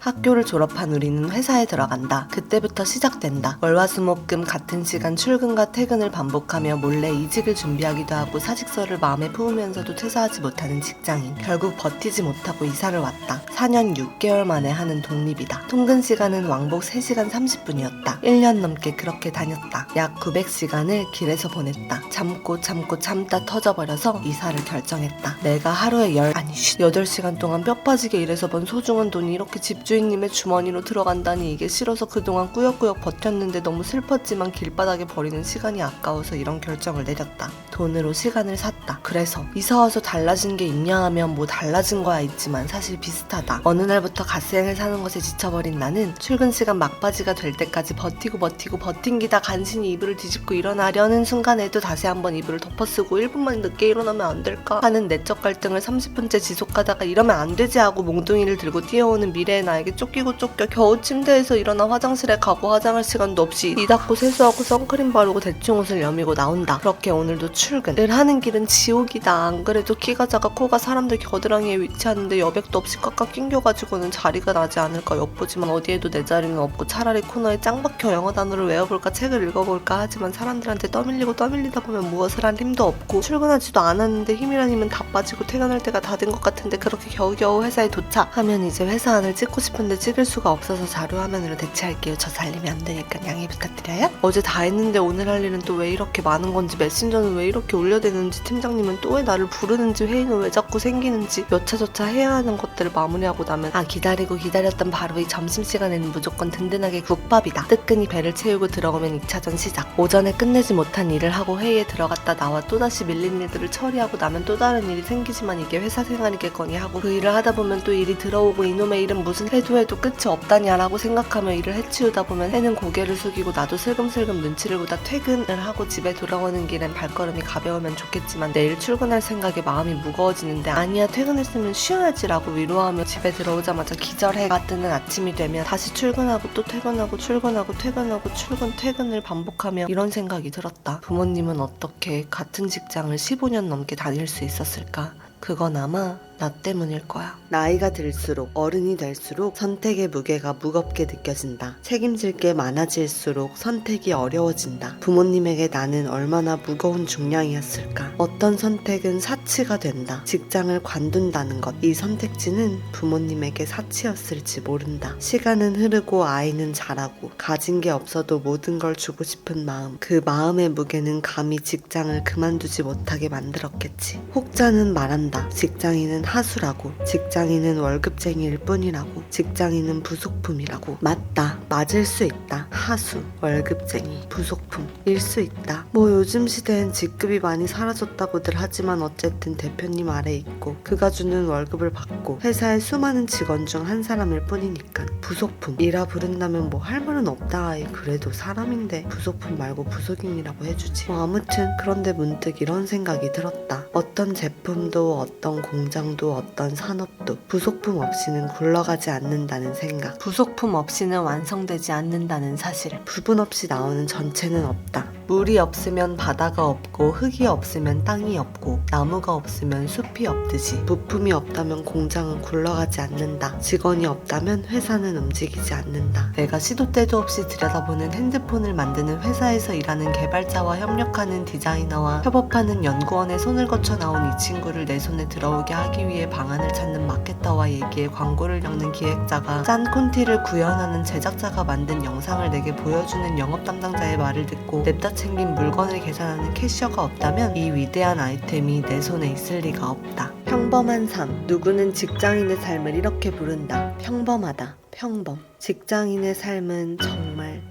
학교를 졸업한 우리는 회사에 들어간다. 그때부터 시작된다. 월화수목금 같은 시간 출근과 퇴근을 반복하며 몰래 이직을 준비하기도 하고 사직서를 마음에 품으면서도 퇴사하지 못하는 직장인. 결국 버티지 못하고 이사를 왔다. 4년 6개월 만에 하는 독립이다. 통근 시간은 왕복 3시간 30분이었다. 1년 넘게 그렇게 다녔다. 약 900시간을 길에서 보냈다. 참고 참고 참다 터져버려서 이사를 결정했다. 내가 하루에 열 아니 쉿 8시간 동안 뼈 빠지게 일해서 번 소중한 돈이 이렇게 집 주인님의 주머니로 들어간다니 이게 싫어서 그동안 꾸역꾸역 버텼는데 너무 슬펐지만 길바닥에 버리는 시간이 아까워서 이런 결정을 내렸다. 돈으로 시간을 샀다. 그래서 이사 와서 달라진 게 있냐 하면 뭐 달라진 거야 있지만 사실 비슷하다. 어느 날부터 갓생을 사는 것에 지쳐버린 나는 출근 시간 막바지가 될 때까지 버티고 버티고 버틴기다 간신히 이불을 뒤집고 일어나려는 순간에도 다시 한번 이불을 덮어쓰고 1분만 늦게 일어나면 안 될까 하는 내적 갈등을 30분째 지속하다가 이러면 안 되지 하고 몽둥이를 들고 뛰어오는 미래의 나 에게 쫓기고 쫓겨 겨우 침대에서 일어나 화장실에 가고 화장할 시간도 없이 이 닦고 세수하고 선크림 바르고 대충 옷을 여미고 나온다. 그렇게 오늘도 출근. 늘 하는 길은 지옥이다. 안 그래도 키가 작아 코가 사람들 겨드랑이에 위치하는데 여백도 없이 꽉꽉 낑겨가지고는 자리가 나지 않을까 엿보지만 어디에도 내 자리는 없고 차라리 코너에 짱 박혀 영어 단어를 외워볼까 책을 읽어볼까 하지만 사람들한테 떠밀리고 떠밀리다 보면 무엇을 할 힘도 없고 출근하지도 않았는데 힘이란 힘은 다 빠지고 퇴근할 때가 다 된 것 같은데 그렇게 겨우겨우 회사에 도착하면 이제 회사 안을 찍고 싶 은데 찍을 수가 없어서 자료 화면으로 대체할게요. 저 살림이 안 되니까 양해 부탁드려요. 어제 다 했는데 오늘 할 일은 또 왜 이렇게 많은 건지 메신저는 왜 이렇게 올려대는지 팀장님은 또 왜 나를 부르는지 회의는 왜 자꾸 생기는지 여차저차 해야 하는 것들을 마무리하고 나면 아 기다리고 기다렸던 바로 이 점심시간에는 무조건 든든하게 국밥이다. 뜨끈히 배를 채우고 들어오면 2차전 시작. 오전에 끝내지 못한 일을 하고 회의에 들어갔다 나와 또다시 밀린 일들을 처리하고 나면 또 다른 일이 생기지만 이게 회사 생활이겠거니 하고 그 일을 하다 보면 또 일이 들어오고 이놈의 일은 무슨 해도 해도 끝이 없다냐라고 생각하며 일을 해치우다 보면 해는 고개를 숙이고 나도 슬금슬금 눈치를 보다 퇴근을 하고 집에 돌아오는 길엔 발걸음이 가벼우면 좋겠지만 내일 출근할 생각에 마음이 무거워지는데 아니야 퇴근했으면 쉬어야지라고 위로하며 집에 들어오자마자 기절해가 뜨는 아침이 되면 다시 출근하고 또 퇴근하고 출근하고 퇴근하고 출근 퇴근을 반복하며 이런 생각이 들었다. 부모님은 어떻게 같은 직장을 15년 넘게 다닐 수 있었을까? 그건 아마 나 때문일 거야. 나이가 들수록 어른이 될수록 선택의 무게가 무겁게 느껴진다. 책임질 게 많아질수록 선택이 어려워진다. 부모님에게 나는 얼마나 무거운 중량이었을까. 어떤 선택은 사치가 된다. 직장을 관둔다는 것. 이 선택지는 부모님에게 사치였을지 모른다. 시간은 흐르고 아이는 자라고 가진 게 없어도 모든 걸 주고 싶은 마음. 그 마음의 무게는 감히 직장을 그만두지 못하게 만들었겠지. 혹자는 말한다. 직장인은 하수라고. 직장인은 월급쟁이일 뿐이라고. 직장인은 부속품이라고. 맞다. 맞을 수 있다. 하수, 월급쟁이, 부속품일 수 있다. 뭐 요즘 시대엔 직급이 많이 사라졌다고들 하지만 어쨌든 대표님 아래 있고 그가 주는 월급을 받고 회사의 수많은 직원 중 한 사람일 뿐이니까 부속품이라 부른다면 뭐 할 말은 없다. 아이, 그래도 사람인데 부속품 말고 부속인이라고 해주지. 뭐 아무튼 그런데 문득 이런 생각이 들었다. 어떤 제품도 어떤 공장 도 어떤 산업도 부속품 없이는 굴러가지 않는다는 생각. 부속품 없이는 완성되지 않는다는 사실. 부분 없이 나오는 전체는 없다. 물이 없으면 바다가 없고 흙이 없으면 땅이 없고 나무가 없으면 숲이 없듯이 부품이 없다면 공장은 굴러가지 않는다. 직원이 없다면 회사는 움직이지 않는다. 내가 시도 때도 없이 들여다보는 핸드폰을 만드는 회사에서 일하는 개발자와 협력하는 디자이너와 협업하는 연구원에 손을 거쳐 나온 이 친구를 내 손에 들어오게 하기 위해 방안을 찾는 마케터와 얘기해 광고를 엮는 기획자가 짠 콘티를 구현하는 제작자가 만든 영상을 내게 보여주는 영업 담당자의 말을 듣고 냅다 챙긴 물건을 계산하는 캐셔가 없다면 이 위대한 아이템이 내 손에 있을 리가 없다. 평범한 삶. 누구는 직장인의 삶을 이렇게 부른다. 평범하다. 평범. 직장인의 삶은 정말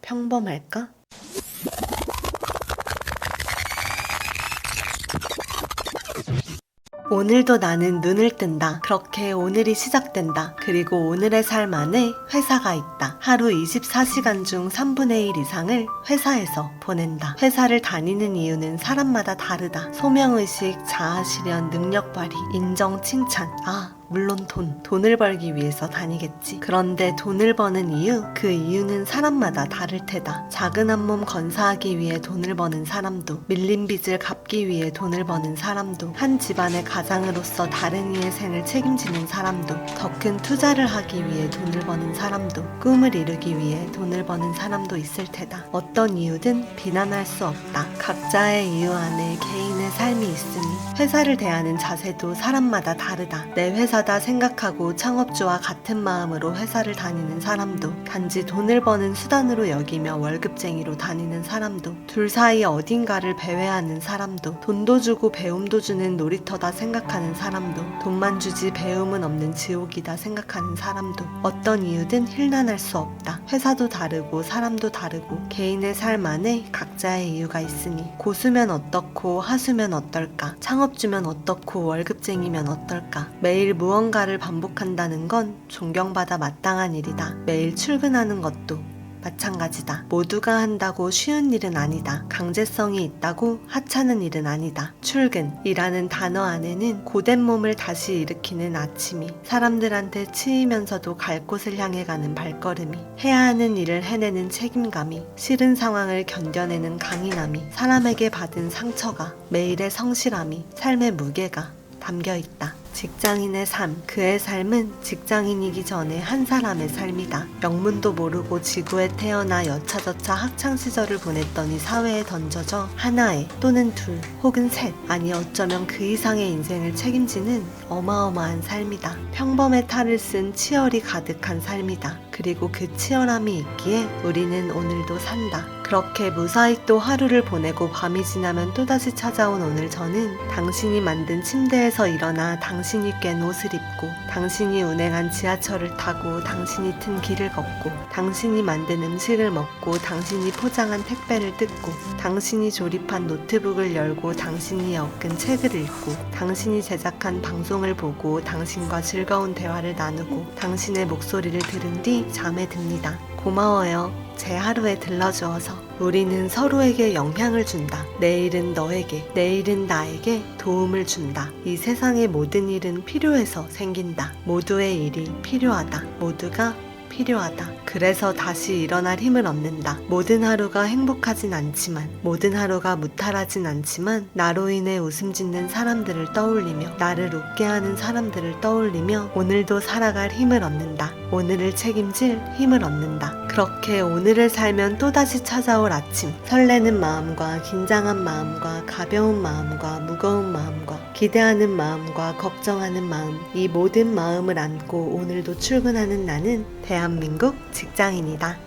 평범할까? 오늘도 나는 눈을 뜬다. 그렇게 오늘이 시작된다. 그리고 오늘의 삶 안에 회사가 있다. 하루 24시간 중 3분의 1 이상을 회사에서 보낸다. 회사를 다니는 이유는 사람마다 다르다. 소명의식, 자아실현, 능력 발휘, 인정, 칭찬. 아, 물론 돈. 돈을 벌기 위해서 다니겠지. 그런데 돈을 버는 이유? 그 이유는 사람마다 다를 테다. 작은 한 몸 건사하기 위해 돈을 버는 사람도, 밀린 빚을 갚기 위해 돈을 버는 사람도, 한 집안의 가장으로서 다른 이의 생을 책임지는 사람도, 더 큰 투자를 하기 위해 돈을 버는 사람도, 꿈을 이루기 위해 돈을 버는 사람도 있을 테다. 어떤 이유든 비난할 수 없다. 각자의 이유 안에 개인의 삶이 있으니 회사를 대하는 자세도 사람마다 다르다. 내 회사 다 생각하고 창업주와 같은 마음으로 회사를 다니는 사람도 단지 돈을 버는 수단으로 여기며 월급쟁이로 다니는 사람도 둘 사이 어딘가를 배회하는 사람도 돈도 주고 배움도 주는 놀이터다 생각하는 사람도 돈만 주지 배움은 없는 지옥이다 생각하는 사람도 어떤 이유든 힐난할 수 없다. 회사도 다르고 사람도 다르고 개인의 삶 안에 각자의 이유가 있으니 고수면 어떻고 하수면 어떨까 창업주면 어떻고 월급쟁이면 어떨까 매일 무 언가를 반복한다는 건 존경받아 마땅한 일이다. 매일 출근하는 것도 마찬가지다. 모두가 한다고 쉬운 일은 아니다. 강제성이 있다고 하찮은 일은 아니다. 출근이라는 단어 안에는 고된 몸을 다시 일으키는 아침이 사람들한테 치이면서도 갈 곳을 향해 가는 발걸음이 해야 하는 일을 해내는 책임감이 싫은 상황을 견뎌내는 강인함이 사람에게 받은 상처가 매일의 성실함이 삶의 무게가 담겨 있다. 직장인의 삶, 그의 삶은 직장인이기 전에 한 사람의 삶이다. 영문도 모르고 지구에 태어나 여차저차 학창 시절을 보냈더니 사회에 던져져 하나의 또는 둘 혹은 셋 아니 어쩌면 그 이상의 인생을 책임지는 어마어마한 삶이다. 평범의 탈을 쓴 치열이 가득한 삶이다. 그리고 그 치열함이 있기에 우리는 오늘도 산다. 그렇게 무사히 또 하루를 보내고 밤이 지나면 또다시 찾아온 오늘 저는 당신이 만든 침대에서 일어나 당신이 깬 옷을 입고 당신이 운행한 지하철을 타고 당신이 튼 길을 걷고 당신이 만든 음식을 먹고 당신이 포장한 택배를 뜯고 당신이 조립한 노트북을 열고 당신이 엮은 책을 읽고 당신이 제작한 방송을 보고 당신과 즐거운 대화를 나누고 당신의 목소리를 들은 뒤 잠에 듭니다. 고마워요. 제 하루에 들러주어서 우리는 서로에게 영향을 준다. 내일은 너에게, 내일은 나에게 도움을 준다. 이 세상의 모든 일은 필요해서 생긴다. 모두의 일이 필요하다. 모두가 필요하다. 그래서 다시 일어날 힘을 얻는다. 모든 하루가 행복하진 않지만, 모든 하루가 무탈하진 않지만, 나로 인해 웃음 짓는 사람들을 떠올리며, 나를 웃게 하는 사람들을 떠올리며, 오늘도 살아갈 힘을 얻는다. 오늘을 책임질 힘을 얻는다. 그렇게 오늘을 살면 또다시 찾아올 아침. 설레는 마음과 긴장한 마음과 가벼운 마음과 무거운 마음과 기대하는 마음과 걱정하는 마음. 이 모든 마음을 안고 오늘도 출근하는 나는 대한민국 직장인이다.